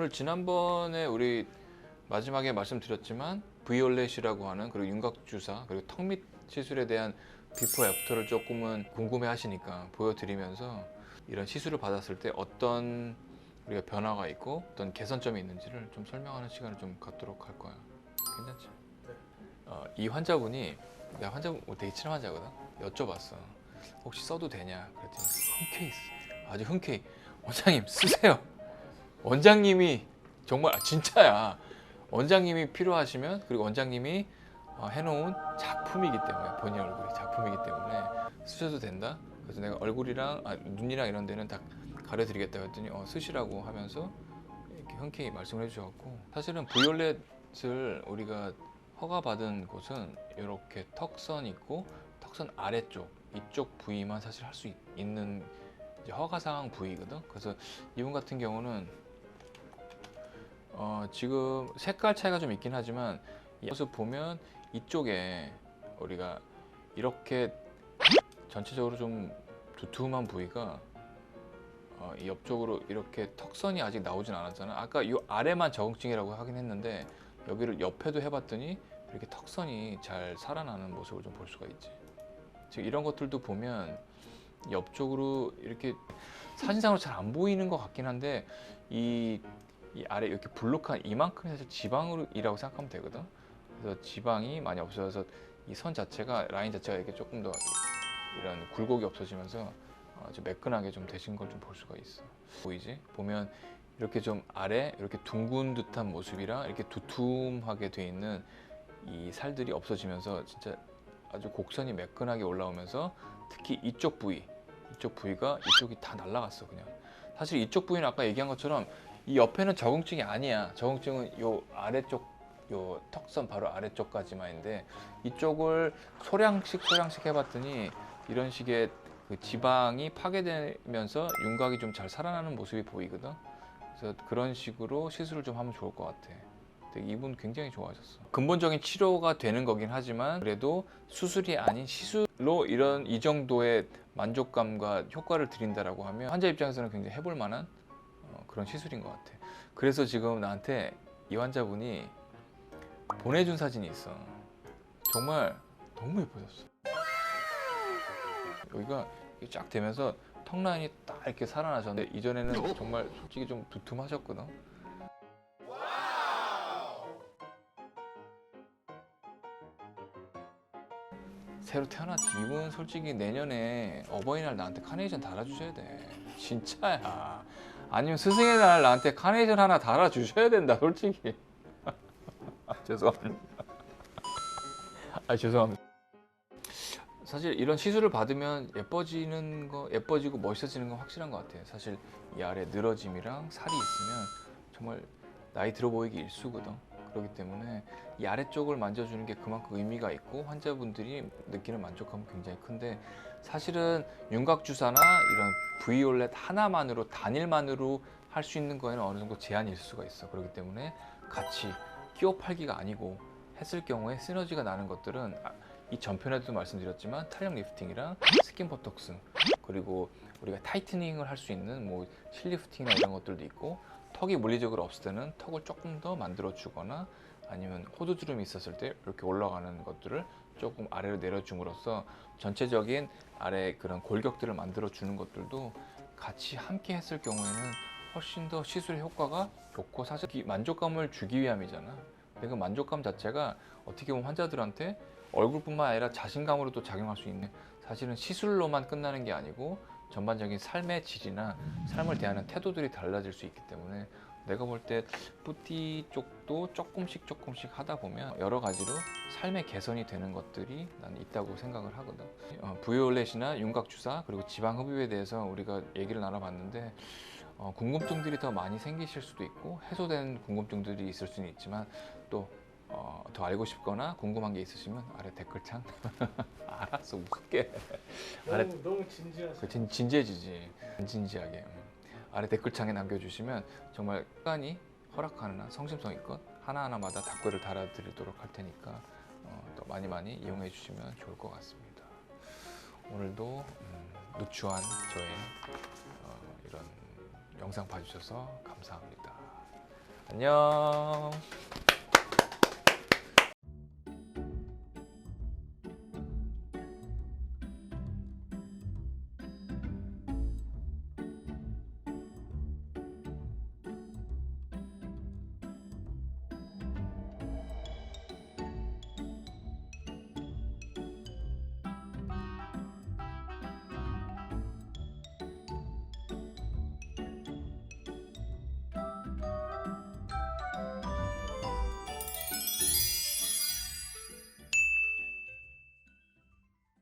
오늘 지난번에 우리 마지막에 말씀드렸지만 브이올렛이라고 하는 그리고 윤곽 주사 그리고 턱 밑 시술에 대한 비포 애프터를 조금은 궁금해 하시니까 보여드리면서 이런 시술을 받았을 때 어떤 우리가 변화가 있고 어떤 개선점이 있는지를 좀 설명하는 시간을 좀 갖도록 할 거야. 괜찮지? 네. 어, 이 환자분이 내가 환자분 되게 친한 환자거든. 여쭤봤어. 혹시 써도 되냐? 그랬더니 흔쾌히 쓰- 아주 흔쾌히 원장님 쓰세요. 원장님이 정말 아, 진짜야. 원장님이 필요하시면 그리고 원장님이 어, 해놓은 작품이기 때문에 본인 얼굴이 작품이기 때문에 쓰셔도 된다. 그래서 내가 얼굴이랑 아, 눈이랑 이런 데는 다 가려드리겠다 했더니 어, 쓰시라고 하면서 이렇게 흔쾌히 말씀을 해주셨고 사실은 브이올렛을 우리가 허가받은 곳은 이렇게 턱선 있고 턱선 아래쪽 이쪽 부위만 사실 할 수 있는 허가사항 부위거든. 그래서 이분 같은 경우는 어, 지금 색깔 차이가 좀 있긴 하지만 이 모습 보면 이쪽에 우리가 이렇게 전체적으로 좀 두툼한 부위가 어, 이 옆쪽으로 이렇게 턱선이 아직 나오진 않았잖아. 아까 이 아래만 적응증이라고 하긴 했는데 여기를 옆에도 해봤더니 이렇게 턱선이 잘 살아나는 모습을 좀 볼 수가 있지. 지금 이런 것들도 보면 옆쪽으로 이렇게 사진상으로 잘 안 보이는 것 같긴 한데 이, 이 아래 이렇게 블록한 이만큼이 사실 지방이라고 생각하면 되거든. 그래서 지방이 많이 없어져서 이 선 자체가 라인 자체가 이렇게 조금 더 이런 굴곡이 없어지면서 어, 좀 매끈하게 좀 되신 걸 좀 볼 수가 있어. 보이지? 보면 이렇게 좀 아래 이렇게 둥근 듯한 모습이랑 이렇게 두툼하게 돼 있는 이 살들이 없어지면서 진짜 아주 곡선이 매끈하게 올라오면서 특히 이쪽 부위, 이쪽 부위가 이쪽이 다 날라갔어 그냥. 사실 이쪽 부위는 아까 얘기한 것처럼 이 옆에는 적응증이 아니야. 적응증은 요 아래쪽 요 턱선 바로 아래쪽까지만인데 이쪽을 소량씩 소량씩 해봤더니 이런 식의 그 지방이 파괴되면서 윤곽이 좀 잘 살아나는 모습이 보이거든. 그래서 그런 식으로 시술을 좀 하면 좋을 것 같아. 이분 굉장히 좋아하셨어. 근본적인 치료가 되는 거긴 하지만 그래도 수술이 아닌 시술로 이런 이 정도의 만족감과 효과를 드린다라고 하면 환자 입장에서는 굉장히 해볼 만한 어, 그런 시술인 것 같아. 그래서 지금 나한테 이 환자분이 보내준 사진이 있어. 정말 너무 예뻐졌어. 여기가 쫙 되면서 턱 라인이 딱 이렇게 살아나셨는데 이전에는 정말 솔직히 좀 두툼하셨거든. 새로 태어났지. 이분 솔직히 내년에 어버이날 나한테 카네이션 달아주셔야 돼. 진짜야. 아니면 스승의 날 나한테 카네이션 하나 달아주셔야 된다. 솔직히. 죄송합니다. 아 죄송합니다. 사실 이런 시술을 받으면 예뻐지는 거 예뻐지고 멋있어지는 건 확실한 것 같아요. 사실 이 아래 늘어짐이랑 살이 있으면 정말 나이 들어 보이기 일수거든. 그렇기 때문에 이 아래쪽을 만져주는 게 그만큼 의미가 있고 환자분들이 느끼는 만족감은 굉장히 큰데 사실은 윤곽 주사나 이런 브이올렛 하나만으로 단일만으로 할 수 있는 거에는 어느 정도 있을 수가 있어. 그렇기 때문에 같이 끼워 팔기가 아니고 했을 경우에 시너지가 나는 것들은 아, 이 전편에도 말씀드렸지만 탄력 리프팅이랑 스킨 버톡스 그리고 우리가 타이트닝을 할 수 있는 뭐 실리프팅이나 이런 것들도 있고 턱이 물리적으로 없을 때는 턱을 조금 더 만들어 주거나 아니면 호두주름이 있었을 때 이렇게 올라가는 것들을 조금 아래로 내려줌으로써 전체적인 아래 그런 골격들을 만들어 주는 것들도 같이 함께 했을 경우에는 훨씬 더 시술의 효과가 좋고 사실 이 만족감을 주기 위함이잖아. 근데 그 만족감 자체가 어떻게 보면 환자들한테 얼굴뿐만 아니라 자신감으로도 작용할 수 있는 사실은 시술로만 끝나는 게 아니고 전반적인 삶의 질이나 삶을 대하는 태도들이 달라질 수 있기 때문에 내가 볼 때 뿌띠 쪽도 조금씩 조금씩 하다 보면 여러 가지로 삶의 개선이 되는 것들이 나는 있다고 생각을 하거든. 어, 브이올렛이나 윤곽 주사 그리고 지방 흡입에 대해서 우리가 얘기를 나눠봤는데 어, 궁금증들이 더 많이 생기실 수도 있고 해소된 궁금증들이 있을 수는 있지만 또 어, 더 알고 싶거나 궁금한 게 있으시면 아래 댓글창 알았어 웃게 아래 너무 너무 진지하시. 그 진, 진지해지지 진지하게 음. 아래 댓글창에 남겨주시면 정말 시간이 허락하는 한 성심성의껏 하나하나마다 답글을 달아드리도록 할 테니까 어, 또 많이 많이 이용해 주시면 좋을 것 같습니다 오늘도 음, 누추한 저의 어, 이런 영상 봐주셔서 감사합니다 안녕.